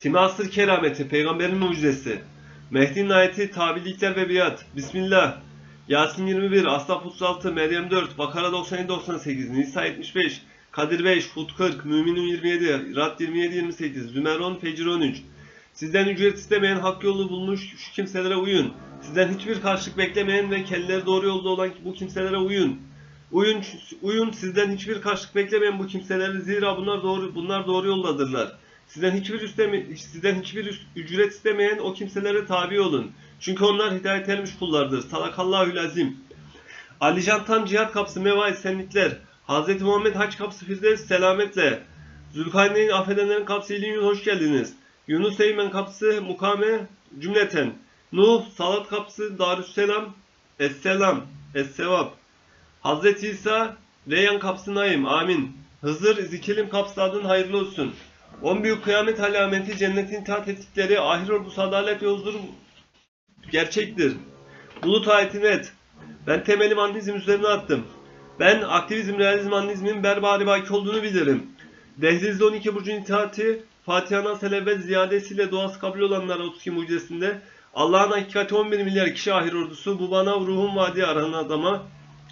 Timasır kerameti, peygamberin mucizesi. Mehdi'nin ayeti, tabilikler ve biat. Bismillah. Yasin 21, Asaf 36, Meryem 4, Bakara 97-98, Nisa 75, Kadir 5, Hud 40, Müminun 27, Rad 27-28, Zümer 10, Fecr 13. Sizden ücret istemeyen hak yolu bulmuş şu kimselere uyun. Sizden hiçbir karşılık beklemeyen ve kelleleri doğru yolda olan bu kimselere uyun. Uyun, uyun sizden hiçbir karşılık beklemeyen bu kimseleri zira bunlar doğru bunlar doğru yoldadırlar. Sizden hiçbir üstemi, sizden hiçbir ücret istemeyen o kimselere tabi olun. Çünkü onlar hidayet ermiş kullardır. Sadakallahül azim. Alican Tan cihat kapısı meva esenlikler. Hz. Muhammed haç kapısı firdevs selametle. Zülkarneyn affedenlerin kapısı İlyün hoş geldiniz. Yunus Eymen kapısı mukame cümleten. Nuh salat kapısı Darüsselam Esselam Essevap. Hz. İsa Reyyan kapısı Naim amin. Hızır Zikilim kapısı adın hayırlı olsun. On büyük kıyamet alameti cennetin itaat ettikleri ahir ordusu adalet huzur gerçektir. Bulut ayetini et. Ben temelim analizm üzerine attım. Ben aktivizm, realizm, analizmin berbari baki olduğunu bilirim. Dehlizde 12 burcun itaati, Fatiha'nın selebet ziyadesiyle duası kabul olanlar 32 mucizesinde Allah'ın hakikati 11 milyar kişi ahir ordusu, bu bana ruhum vadi aranan adama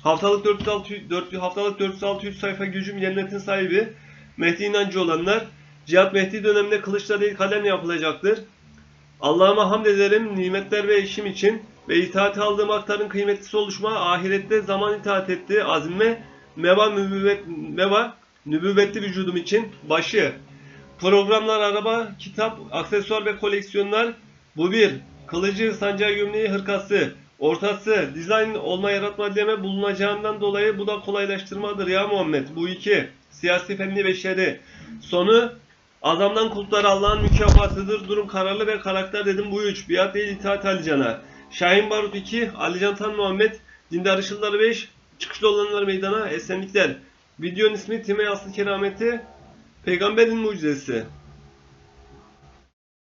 haftalık 400 400 haftalık 400-600 sayfa gücüm cennetin sahibi Mehdi inancı olanlar Cihat Mehdi döneminde kılıçla değil kalemle yapılacaktır. Allah'ıma hamd ederim nimetler ve eşim için ve itaati aldığım aktarın kıymetlisi oluşma ahirette zaman itaat etti azime meva nübüvvet meva nübüvvetli vücudum için başı. Programlar araba kitap aksesuar ve koleksiyonlar bu bir. Kılıcı sancağı gömleği hırkası. Ortası dizayn olma yaratma deme bulunacağından dolayı bu da kolaylaştırmadır ya Muhammed. Bu iki. Siyasi fenli beşeri sonu Azamdan kulplar Allah'ın mükafatıdır. Durum kararlı ve karakter dedim bu üç. Biat değil itaat Alican'a. Şahin Barut 2, Alican Tan Muhammed, Dindar Işılları 5, Çıkışlı olanlar meydana, esenlikler. Videonun ismi Time Aslı Kerameti, Peygamberin Mucizesi.